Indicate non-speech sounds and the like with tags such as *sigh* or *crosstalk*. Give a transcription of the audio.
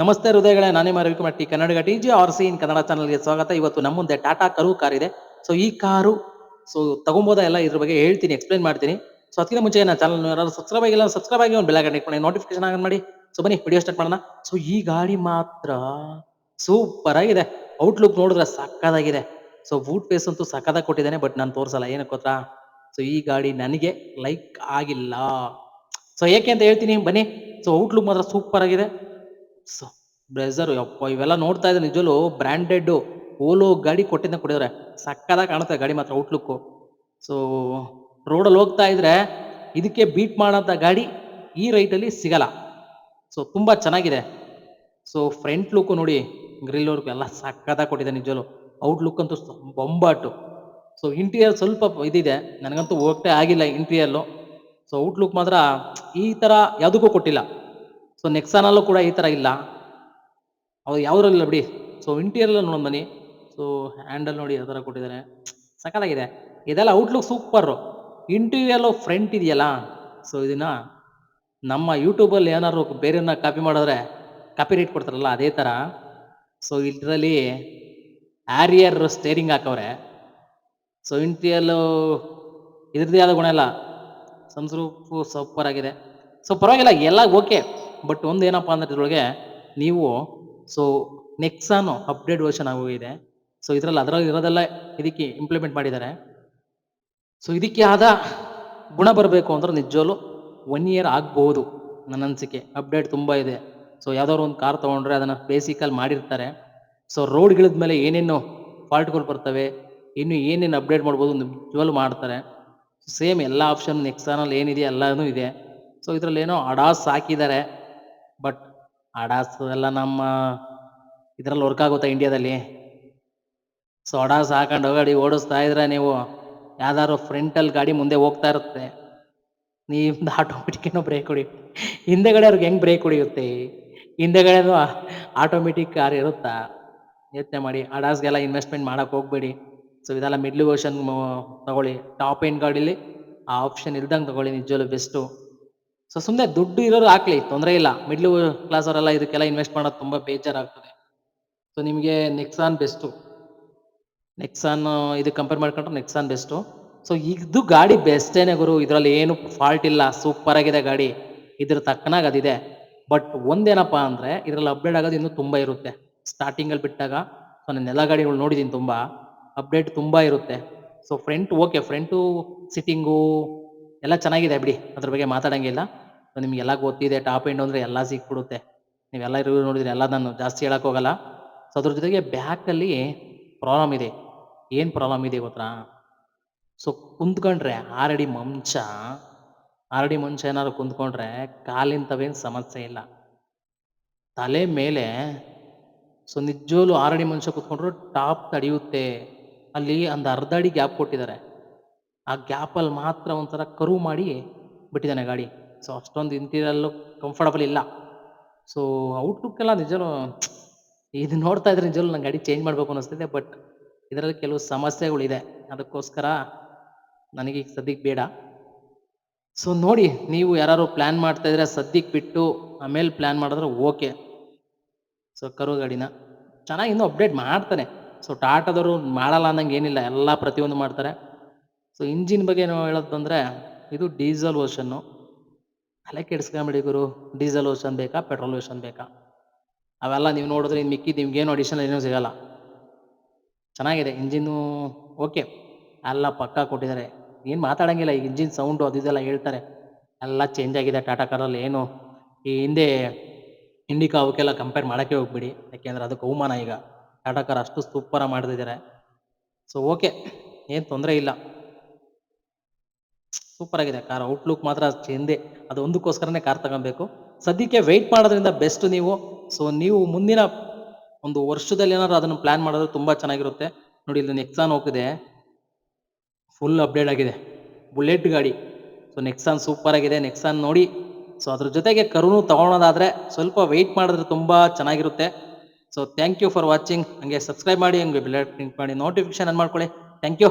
ನಮಸ್ತೆ ಹೃದಯಗಳೇ, ನಾನೇ Ravikumar T. Kannada T. G. R C in Kannada ಚಾನಲ್ಗೆ ಸ್ವಾಗತ. ಇವತ್ತು ನಮ್ಮ ಮುಂದೆ ಟಾಟಾ ಕರು ಕಾರ್ ಇದೆ. ಸೊ ಈ ಕಾರು ಸೊ ತಗೊಂಬೋದ ಎಲ್ಲ ಇದ್ರ ಬಗ್ಗೆ ಹೇಳ್ತೀನಿ ಎಕ್ಸ್ಪ್ಲೈನ್ ಮಾಡ್ತೀನಿ. ಸೊ ಅದಕ್ಕಿಂತ ಮುಂಚೆ ನನ್ನ ಚಾನಲ್ ಯಾರು ಸಬ್ಸ್ಕ್ರೈಬ್ ಆಗಿಲ್ಲ ಸಬ್ಸ್ಕ್ರೈಬ್ ಆಗಿ ಒಂದು ಬೆಲ್ಲ ಇಟ್ಕೊಂಡು ನೋಟಿಫಿಕೇಶನ್ ಆನ್ ಮಾಡಿ. ಸೊ ಬನ್ನಿ ವಿಡಿಯೋ ಸ್ಟಾರ್ಟ್ ಮಾಡೋಣ. ಸೊ ಈ ಗಾಡಿ ಮಾತ್ರ ಸೂಪರ್ ಆಗಿದೆ. ಔಟ್ಲುಕ್ ನೋಡಿದ್ರೆ ಸಕ್ಕದಾಗಿದೆ. ಸೊ ಬೂಟ್ ಪೇಸ್ ಅಂತೂ ಸಕ್ಕದಾಗ ಕೊಟ್ಟಿದ್ದಾನೆ ಬಟ್ ನಾನು ತೋರಿಸಲ್ಲ. ಏನಕ್ಕೆ ಗೊತ್ತಾ? ಸೊ ಈ ಗಾಡಿ ನನಗೆ ಲೈಕ್ ಆಗಿಲ್ಲ. ಸೊ ಏಕೆ ಅಂತ ಹೇಳ್ತೀನಿ, ಬನ್ನಿ. ಸೊ ಔಟ್ಲುಕ್ ಮಾತ್ರ ಸೂಪರ್ ಆಗಿದೆ. ಸೊ ಬ್ರೆಜರ್ ಯಪ್ಪ, ಇವೆಲ್ಲ ನೋಡ್ತಾ ಇದ್ರೆ ನಿಜಲು ಬ್ರ್ಯಾಂಡೆಡ್ ಓಲೋ ಗಾಡಿ ಕೊಟ್ಟಿದ್ದ ಕೊಟ್ಟಿದ್ದಾರೆ ಸಕ್ಕದಾಗಿ ಕಾಣುತ್ತೆ ಗಾಡಿ ಮಾತ್ರ ಔಟ್ಲುಕ್ಕು ಸೊ ರೋಡಲ್ಲಿ ಹೋಗ್ತಾ ಇದ್ರೆ ಇದಕ್ಕೆ ಬೀಟ್ ಮಾಡೋಂಥ ಗಾಡಿ ಈ ರೈಟಲ್ಲಿ ಸಿಗಲ್ಲ. ಸೊ ತುಂಬ ಚೆನ್ನಾಗಿದೆ. ಸೊ ಫ್ರಂಟ್ ಲುಕ್ಕು ನೋಡಿ ಗ್ರಿಲ್ ವರ್ಕ್ ಎಲ್ಲ ಸಕ್ಕದಾಗ ಕೊಟ್ಟಿದೆ ನಿಜಲು ಔಟ್ ಲುಕ್ ಅಂತೂ ಬೊಂಬಾಟು ಸೊ ಇಂಟೀರಿಯರ್ ಸ್ವಲ್ಪ ಇದಿದೆ. ನನಗಂತೂ ಹೋಗ್ತೇ ಆಗಿಲ್ಲ ಇಂಟೀರಿಯಲ್ಲು ಸೊ ಔಟ್ ಲುಕ್ ಮಾತ್ರ ಈ ಥರ ಯಾವುದಕ್ಕೂ ಕೊಟ್ಟಿಲ್ಲ. ಸೊ ನೆಕ್ಸಾನಲ್ಲೂ ಕೂಡ ಈ ಥರ ಇಲ್ಲ. ಅವ್ರು ಯಾವುದ್ರಲ್ಲ ಬಿಡಿ. ಸೊ ಇಂಟೀರಿಯರ್ ನೋಡಿ ಬನ್ನಿ. ಸೊ ಹ್ಯಾಂಡಲ್ ನೋಡಿ ಯಾವ ಥರ ಕೊಟ್ಟಿದ್ದಾರೆ. ಸಕಲಾಗಿದೆ ಇದೆಲ್ಲ ಔಟ್ಲುಕ್ ಸೂಪರು ಇಂಟೀರಿಯಲ್ಲು ಫ್ರಂಟ್ ಇದೆಯಲ್ಲ. ಸೊ ಇದನ್ನ ನಮ್ಮ ಯೂಟ್ಯೂಬಲ್ಲಿ ಏನಾದ್ರು ಬೇರೆಯನ್ನ ಕಾಪಿ ಮಾಡಿದ್ರೆ ಕಾಪಿ ರೇಟ್ ಕೊಡ್ತಾರಲ್ಲ, ಅದೇ ಥರ ಸೊ ಇದರಲ್ಲಿ ಆರಿಯರ್ ಸ್ಟೇರಿಂಗ್ ಹಾಕವ್ರೆ. ಸೊ ಇಂಟೀರಿಯಲ್ಲು ಇದ್ರದ್ದೇ ಆದ ಗುಣ ಇಲ್ಲ. ಸಂಸ್ರೂಪು ಸೂಪರ್ ಆಗಿದೆ. ಸೊ ಪರವಾಗಿಲ್ಲ, ಎಲ್ಲ ಓಕೆ ಬಟ್ ಒಂದು ಏನಪ್ಪಾ ಅಂದ್ರೆ ಇದ್ರೊಳಗೆ ನೀವು ಸೊ ನೆಕ್ಸಾನು ಅಪ್ಡೇಟ್ ವರ್ಷನ್ ಆಗೋಗಿದೆ ಸೊ ಇದರಲ್ಲಿ ಅದರಲ್ಲಿ ಇರೋದೆಲ್ಲ ಇದಕ್ಕೆ ಇಂಪ್ಲಿಮೆಂಟ್ ಮಾಡಿದ್ದಾರೆ. ಸೊ ಇದಕ್ಕೆ ಆದ ಗುಣ ಬರಬೇಕು ಅಂದ್ರೆ ನಿಜವಲ್ಲೂ ಒನ್ ಇಯರ್ ಆಗ್ಬೋದು ನನ್ನ ಅನಿಸಿಕೆ. ಅಪ್ಡೇಟ್ ತುಂಬ ಇದೆ. ಸೊ ಯಾವ್ದಾದ್ರು ಒಂದು ಕಾರ್ ತೊಗೊಂಡ್ರೆ ಅದನ್ನು ಬೇಸಿಕಲ್ಲಿ ಮಾಡಿರ್ತಾರೆ. ಸೊ ರೋಡ್ಗಿಳಿದ ಮೇಲೆ ಏನೇನು ಫಾಲ್ಟ್ಗಳು ಬರ್ತವೆ, ಇನ್ನು ಏನೇನು ಅಪ್ಡೇಟ್ ಮಾಡ್ಬೋದು ನಿಜವಲ್ಲೂ ಮಾಡ್ತಾರೆ. ಸೇಮ್ ಎಲ್ಲ ಆಪ್ಷನ್ ನೆಕ್ಸಾನಲ್ಲಿ ಏನಿದೆ ಎಲ್ಲನೂ ಇದೆ. ಸೊ ಇದರಲ್ಲಿ ಏನೋ ಅಡಾಸ್ ಹಾಕಿದ್ದಾರೆ. ಬಟ್ ಅಡಾಸ್ ಎಲ್ಲ ನಮ್ಮ ಇದರಲ್ಲಿ ವರ್ಕ್ ಆಗುತ್ತಾ ಇಂಡಿಯಾದಲ್ಲಿ ಸೊ ಅಡಾಸ್ ಹಾಕೊಂಡು ಗಾಡಿ ಓಡಿಸ್ತಾ ಇದ್ರೆ ನೀವು ಯಾವ್ದಾದ್ರು ಫ್ರಂಟಲ್ಲಿ ಗಾಡಿ ಮುಂದೆ ಹೋಗ್ತಾ ಇರುತ್ತೆ. ನಿಮ್ದು ಆಟೋಮೆಟಿಕ್ ಏನೋ ಬ್ರೇಕ್ ಹೊಡಿ, ಹಿಂದೆಗಡೆ ಅವ್ರಿಗೆ ಹೆಂಗೆ ಬ್ರೇಕ್ ಹೊಡಿಯುತ್ತೆ? ಹಿಂದೆಗಡೆನೂ ಆಟೋಮೆಟಿಕ್ ಕಾರ್ ಇರುತ್ತಾ? ಯೋಚನೆ ಮಾಡಿ ಅಡಾಸ್ಗೆಲ್ಲ ಇನ್ವೆಸ್ಟ್ಮೆಂಟ್ ಮಾಡೋಕೆ ಹೋಗ್ಬೇಡಿ. ಸೊ ಇದೆಲ್ಲ ಮಿಡ್ಲ್ ವರ್ಷನ್ ತಗೊಳ್ಳಿ. ಟಾಪ್ ಎಂಡ್ ಗಾಡೀಲಿ ಆ ಆಪ್ಷನ್ ಇಲ್ದಂಗೆ ತಗೊಳ್ಳಿ ನಿಜವಲ್ಲೂ ಬೆಸ್ಟು ಸೊ ಸುಮ್ಮನೆ ದುಡ್ಡು ಇರೋರು ಹಾಕ್ಲಿ, ತೊಂದರೆ ಇಲ್ಲ. ಮಿಡ್ಲ್ ಕ್ಲಾಸ್ ಅವರೆಲ್ಲ ಇದಕ್ಕೆಲ್ಲ ಇನ್ವೆಸ್ಟ್ ಮಾಡೋದು ತುಂಬ ಬೇಜಾರಾಗ್ತದೆ. ಸೊ ನಿಮಗೆ ನೆಕ್ಸಾನ್ ಬೆಸ್ಟು ನೆಕ್ಸಾನ್ ಇದು ಕಂಪೇರ್ ಮಾಡ್ಕೊಂಡ್ರೆ ನೆಕ್ಸಾನ್ ಬೆಸ್ಟು ಸೊ ಇದು ಗಾಡಿ ಬೆಸ್ಟೇನೆ ಗುರು, ಇದರಲ್ಲಿ ಏನು ಫಾಲ್ಟ್ ಇಲ್ಲ. ಸೂಪರ್ ಆಗಿದೆ ಗಾಡಿ. ಇದ್ರ ತಕ್ಕನಾಗ ಅದಿದೆ. ಬಟ್ ಒಂದೇನಪ್ಪ ಅಂದರೆ, ಇದರಲ್ಲಿ ಅಪ್ಡೇಟ್ ಆಗೋದು ಇನ್ನೂ ತುಂಬ ಇರುತ್ತೆ. ಸ್ಟಾರ್ಟಿಂಗಲ್ಲಿ ಬಿಟ್ಟಾಗ ಸೊ ನಾನು ಎಲ್ಲ ಗಾಡಿಗಳು ನೋಡಿದ್ದೀನಿ ತುಂಬ. ಅಪ್ಡೇಟ್ ತುಂಬ ಇರುತ್ತೆ. So front okay front sitting ಎಲ್ಲ ಚೆನ್ನಾಗಿದೆ ಬಿಡಿ. ಅದ್ರ ಬಗ್ಗೆ ಮಾತಾಡಂಗಿಲ್ಲ ನಿಮ್ಗೆ ಎಲ್ಲ ಗೊತ್ತಿದೆ ಟಾಪ್ ಎಂಡ್ ಅಂದರೆ ಎಲ್ಲ ಸಿಕ್ಬಿಡುತ್ತೆ. ನೀವೆಲ್ಲ ರಿವ್ಯೂ ನೋಡಿದ್ರೆ ಎಲ್ಲ ನಾನು ಜಾಸ್ತಿ ಹೋಗಲ್ಲ. ಸೊ ಅದ್ರ ಜೊತೆಗೆ ಬ್ಯಾಕಲ್ಲಿ ಪ್ರಾಬ್ಲಮ್ ಇದೆ. ಏನು ಪ್ರಾಬ್ಲಮ್ ಇದೆ ಗೊತ್ತಾ? ಸೊ ಕುಂತ್ಕೊಂಡ್ರೆ ಆರಡಿ ಮಂಚ ಆರಡಿ ಮಂಚ ಏನಾದ್ರು ಕುಂತ್ಕೊಂಡ್ರೆ ಕಾಲಿಂತವೇನು ಸಮಸ್ಯೆ ಇಲ್ಲ. ತಲೆ ಮೇಲೆ ಸೊ ನಿಜವಲ್ಲೂ ಆರಡಿ ಮಂಚ ಕುತ್ಕೊಂಡ್ರು ಟಾಪ್ ತಡೆಯುತ್ತೆ. ಅಲ್ಲಿ ಒಂದು ಅರ್ಧ ಅಡಿ ಗ್ಯಾಪ್ ಕೊಟ್ಟಿದ್ದಾರೆ. ಆ ಗ್ಯಾಪಲ್ಲಿ ಮಾತ್ರ ಒಂಥರ ಕರು ಮಾಡಿ ಬಿಟ್ಟಿದ್ದಾನೆ ಗಾಡಿ. ಸೊ ಅಷ್ಟೊಂದು ಇಂಟೀರಿಯಲ್ಲು ಕಂಫರ್ಟಬಲ್ ಇಲ್ಲ. ಸೊ ಔಟ್ಲುಕ್ ಎಲ್ಲ ನಿಜವೂ *tsk* ಇದು ನೋಡ್ತಾ ಇದ್ರೆ ನಿಜವಲ್ಲೂ ನಂಗೆ ಗಾಡಿ ಚೇಂಜ್ ಮಾಡಬೇಕು ಅನ್ನಿಸ್ತಿದೆ ಬಟ್ ಇದರಲ್ಲಿ ಕೆಲವು ಸಮಸ್ಯೆಗಳಿದೆ ಅದಕ್ಕೋಸ್ಕರ ನನಗೆ ಈಗ ಸದ್ಯಕ್ಕೆ ಬೇಡ. ಸೊ ನೋಡಿ, ನೀವು ಯಾರು ಪ್ಲ್ಯಾನ್ ಮಾಡ್ತಾ ಇದ್ರೆ ಸದ್ಯಕ್ಕೆ ಬಿಟ್ಟು ಆಮೇಲೆ ಪ್ಲ್ಯಾನ್ ಮಾಡಿದ್ರೆ ಓಕೆ ಸೊ ಕರು ಗಾಡಿನ. ಚೆನ್ನಾಗಿ ಇನ್ನೂ ಅಪ್ಡೇಟ್ ಮಾಡ್ತಾನೆ. ಸೊ ಟಾಟಾದವರು ಮಾಡಲ್ಲ ಅನ್ನಂಗೆ ಏನಿಲ್ಲ. ಎಲ್ಲ ಪ್ರತಿಯೊಂದು ಮಾಡ್ತಾರೆ. ಸೊ ಇಂಜಿನ್ ಬಗ್ಗೆ ನಾವು ಹೇಳೋದು ಬಂದರೆ ಇದು ಡೀಸೆಲ್ ವರ್ಷನ್ನು ತಲೆ ಕೆಡಿಸ್ಕೊಂಬಿಡಿ ಗುರು. ಡೀಸೆಲ್ ವರ್ಷನ್ ಬೇಕಾ, ಪೆಟ್ರೋಲ್ ವರ್ಷನ್ ಬೇಕಾ? ಅವೆಲ್ಲ ನೀವು ನೋಡಿದ್ರೆ ಇನ್ನು ಮಿಕ್ಕಿದ್ದು ನಿಮ್ಗೇನು ಅಡಿಷನಲ್ ಏನೂ ಸಿಗಲ್ಲ. ಚೆನ್ನಾಗಿದೆ, ಇಂಜಿನ್ನು ಓಕೆ ಎಲ್ಲ ಪಕ್ಕ ಕೊಟ್ಟಿದ್ದಾರೆ. ಏನು ಮಾತಾಡಂಗಿಲ್ಲ ಈಗ ಇಂಜಿನ್ ಸೌಂಡು ಅದು ಇದೆಲ್ಲ ಹೇಳ್ತಾರೆ. ಎಲ್ಲ ಚೇಂಜ್ ಆಗಿದೆ ಟಾಟಾ ಕಾರಲ್ಲಿ ಏನು? ಈ ಹಿಂದೆ ಇಂಡಿಕಾ ಅವಕ್ಕೆಲ್ಲ ಕಂಪೇರ್ ಮಾಡೋಕ್ಕೆ ಹೋಗ್ಬಿಡಿ. ಯಾಕೆಂದರೆ ಅದಕ್ಕೆ ಅವಮಾನ ಈಗ. ಟಾಟಾ ಕಾರ್ ಅಷ್ಟು ಸೂಪರಾಗಿ ಮಾಡ್ತಿದ್ದಾರೆ. ಸೊ ಓಕೆ ಏನು ತೊಂದರೆ ಇಲ್ಲ. ಸೂಪರ್ ಆಗಿದೆ ಕಾರ್ ಔಟ್ಲುಕ್ ಮಾತ್ರ ಚೆಂದೆ. ಅದು ಒಂದಕ್ಕೋಸ್ಕರನೇ ಕಾರ್ ತಗೊಬೇಕು. ಸದ್ಯಕ್ಕೆ ವೆಯ್ಟ್ ಮಾಡೋದ್ರಿಂದ ಬೆಸ್ಟ್ ನೀವು. ಸೊ ನೀವು ಮುಂದಿನ ಒಂದು ವರ್ಷದಲ್ಲಿ ಏನಾದ್ರು ಅದನ್ನು ಪ್ಲಾನ್ ಮಾಡಿದ್ರೆ ತುಂಬ ಚೆನ್ನಾಗಿರುತ್ತೆ. ನೋಡಿ, ಇಲ್ಲಿ ನೆಕ್ಸಾನ್ ಹೋಗಿದೆ. ಫುಲ್ ಅಪ್ಡೇಟ್ ಆಗಿದೆ. ಬುಲೆಟ್ ಗಾಡಿ. ಸೊ ನೆಕ್ಸಾನ್ ಸೂಪರ್ ಆಗಿದೆ. ನೆಕ್ಸಾನ್ ನೋಡಿ. ಸೊ ಅದ್ರ ಜೊತೆಗೆ ಕರುನು ತಗೊಳೋದಾದ್ರೆ ಸ್ವಲ್ಪ ವೆಯ್ಟ್ ಮಾಡಿದ್ರೆ ತುಂಬ ಚೆನ್ನಾಗಿರುತ್ತೆ. So thank you for watching ಹಂಗೆ ಸಬ್ಸ್ಕ್ರೈಬ್ ಮಾಡಿ, ಹಂಗೆ ಬೆಲ್ ಕ್ಲಿಕ್ ಮಾಡಿ. ನೋಟಿಫಿಕೇಶನ್ ಆನ್ ಮಾಡ್ಕೊಳ್ಳಿ. Thank you